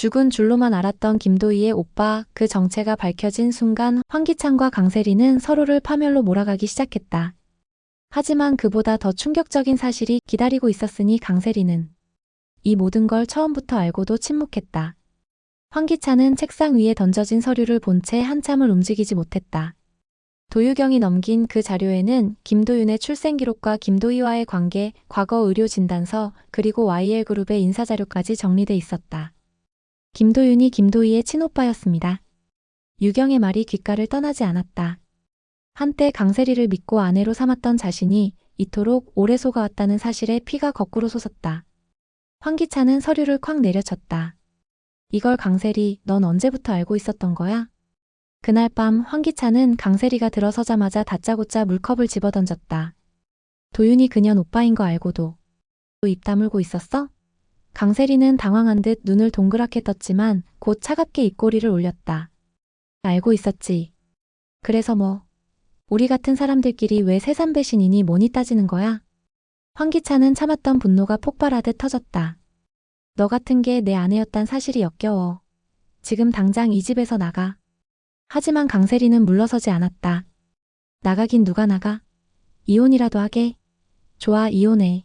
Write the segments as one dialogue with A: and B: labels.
A: 죽은 줄로만 알았던 김도희의 오빠 그 정체가 밝혀진 순간 황기찬과 강세리는 서로를 파멸로 몰아가기 시작했다. 하지만 그보다 더 충격적인 사실이 기다리고 있었으니 강세리는 이 모든 걸 처음부터 알고도 침묵했다. 황기찬은 책상 위에 던져진 서류를 본 채 한참을 움직이지 못했다. 도유경이 넘긴 그 자료에는 김도윤의 출생 기록과 김도희와의 관계, 과거 의료 진단서, 그리고 YL그룹의 인사자료까지 정리돼 있었다. 김도윤이 김도희의 친오빠였습니다. 유경의 말이 귓가를 떠나지 않았다. 한때 강세리를 믿고 아내로 삼았던 자신이 이토록 오래 속아왔다는 사실에 피가 거꾸로 솟았다. 황기찬은 서류를 콱 내려쳤다. 이걸 강세리, 넌 언제부터 알고 있었던 거야? 그날 밤 황기찬은 강세리가 들어서자마자 다짜고짜 물컵을 집어던졌다. 도윤이 그년 오빠인 거 알고도 또입 다물고 있었어? 강세리는 당황한 듯 눈을 동그랗게 떴지만 곧 차갑게 입꼬리를 올렸다. 알고 있었지. 그래서 뭐. 우리 같은 사람들끼리 왜 세산 배신이니 뭐니 따지는 거야? 황기찬은 참았던 분노가 폭발하듯 터졌다. 너 같은 게 내 아내였단 사실이 역겨워. 지금 당장 이 집에서 나가. 하지만 강세리는 물러서지 않았다. 나가긴 누가 나가? 이혼이라도 하게. 좋아, 이혼해.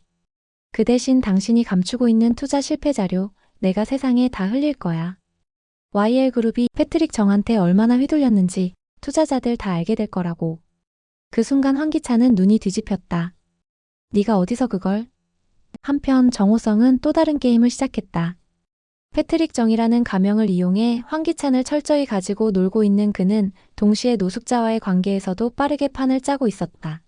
A: 그 대신 당신이 감추고 있는 투자 실패 자료, 내가 세상에 다 흘릴 거야. YL그룹이 패트릭 정한테 얼마나 휘둘렸는지 투자자들 다 알게 될 거라고. 그 순간 황기찬은 눈이 뒤집혔다. 네가 어디서 그걸? 한편 정호성은 또 다른 게임을 시작했다. 패트릭 정이라는 가명을 이용해 황기찬을 철저히 가지고 놀고 있는 그는 동시에 노숙자와의 관계에서도 빠르게 판을 짜고 있었다.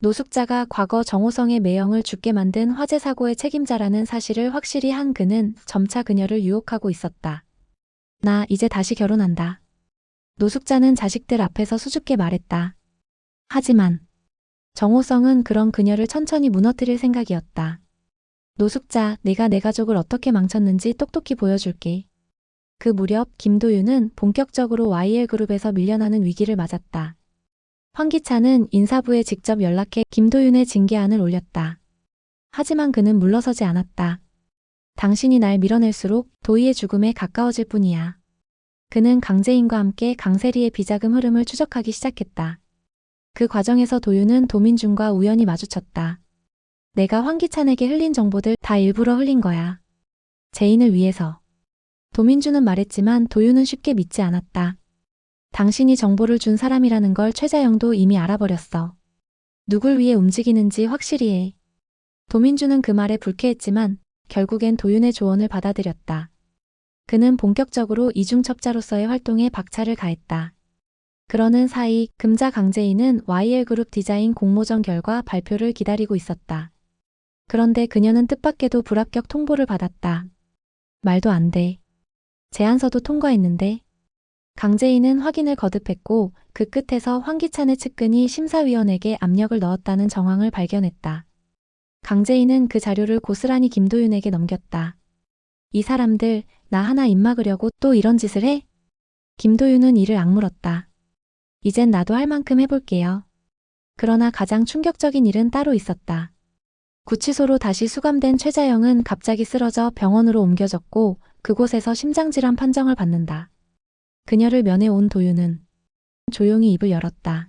A: 노숙자가 과거 정호성의 매형을 죽게 만든 화재 사고의 책임자라는 사실을 확실히 한 그는 점차 그녀를 유혹하고 있었다. 나 이제 다시 결혼한다. 노숙자는 자식들 앞에서 수줍게 말했다. 하지만 정호성은 그런 그녀를 천천히 무너뜨릴 생각이었다. 노숙자, 내가 내 가족을 어떻게 망쳤는지 똑똑히 보여줄게. 그 무렵 김도윤은 본격적으로 YL그룹에서 밀려나는 위기를 맞았다. 황기찬은 인사부에 직접 연락해 김도윤의 징계안을 올렸다. 하지만 그는 물러서지 않았다. 당신이 날 밀어낼수록 도희의 죽음에 가까워질 뿐이야. 그는 강재인과 함께 강세리의 비자금 흐름을 추적하기 시작했다. 그 과정에서 도윤은 도민준과 우연히 마주쳤다. 내가 황기찬에게 흘린 정보들 다 일부러 흘린 거야. 제인을 위해서. 도민준은 말했지만 도윤은 쉽게 믿지 않았다. 당신이 정보를 준 사람이라는 걸 최자영도 이미 알아버렸어. 누굴 위해 움직이는지 확실히 해. 도민준은 그 말에 불쾌했지만 결국엔 도윤의 조언을 받아들였다. 그는 본격적으로 이중첩자로서의 활동에 박차를 가했다. 그러는 사이 금자 강재인은 YL그룹 디자인 공모전 결과 발표를 기다리고 있었다. 그런데 그녀는 뜻밖에도 불합격 통보를 받았다. 말도 안 돼. 제안서도 통과했는데. 강재인은 확인을 거듭했고 그 끝에서 황기찬의 측근이 심사위원에게 압력을 넣었다는 정황을 발견했다. 강재인은 그 자료를 고스란히 김도윤에게 넘겼다. 이 사람들 나 하나 입막으려고 또 이런 짓을 해? 김도윤은 이를 악물었다. 이젠 나도 할 만큼 해볼게요. 그러나 가장 충격적인 일은 따로 있었다. 구치소로 다시 수감된 최자영은 갑자기 쓰러져 병원으로 옮겨졌고 그곳에서 심장질환 판정을 받는다. 그녀를 면회온 도윤은 조용히 입을 열었다.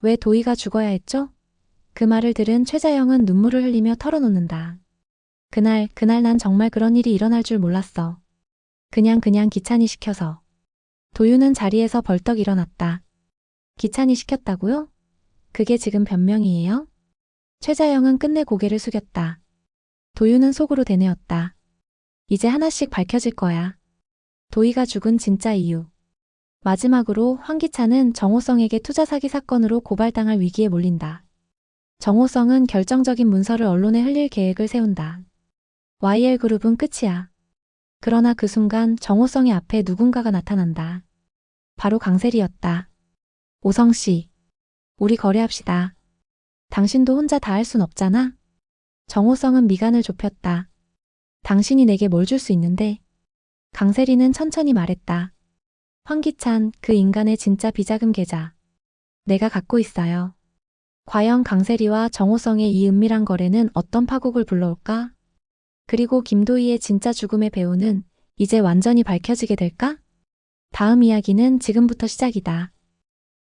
A: 왜 도희가 죽어야 했죠? 그 말을 들은 최자영은 눈물을 흘리며 털어놓는다. 그날, 그날 난 정말 그런 일이 일어날 줄 몰랐어. 그냥 그냥 기찬이 시켜서. 도윤은 자리에서 벌떡 일어났다. 기찬이 시켰다고요? 그게 지금 변명이에요? 최자영은 끝내 고개를 숙였다. 도윤은 속으로 대뇌었다. 이제 하나씩 밝혀질 거야. 도희가 죽은 진짜 이유. 마지막으로 황기찬은 정호성에게 투자 사기 사건으로 고발당할 위기에 몰린다. 정호성은 결정적인 문서를 언론에 흘릴 계획을 세운다. YL그룹은 끝이야. 그러나 그 순간 정호성의 앞에 누군가가 나타난다. 바로 강세리였다. 오성 씨. 우리 거래합시다. 당신도 혼자 다 할 순 없잖아? 정호성은 미간을 좁혔다. 당신이 내게 뭘 줄 수 있는데? 강세리는 천천히 말했다. 황기찬, 그 인간의 진짜 비자금 계좌. 내가 갖고 있어요. 과연 강세리와 정호성의 이 은밀한 거래는 어떤 파국을 불러올까? 그리고 김도희의 진짜 죽음의 배우는 이제 완전히 밝혀지게 될까? 다음 이야기는 지금부터 시작이다.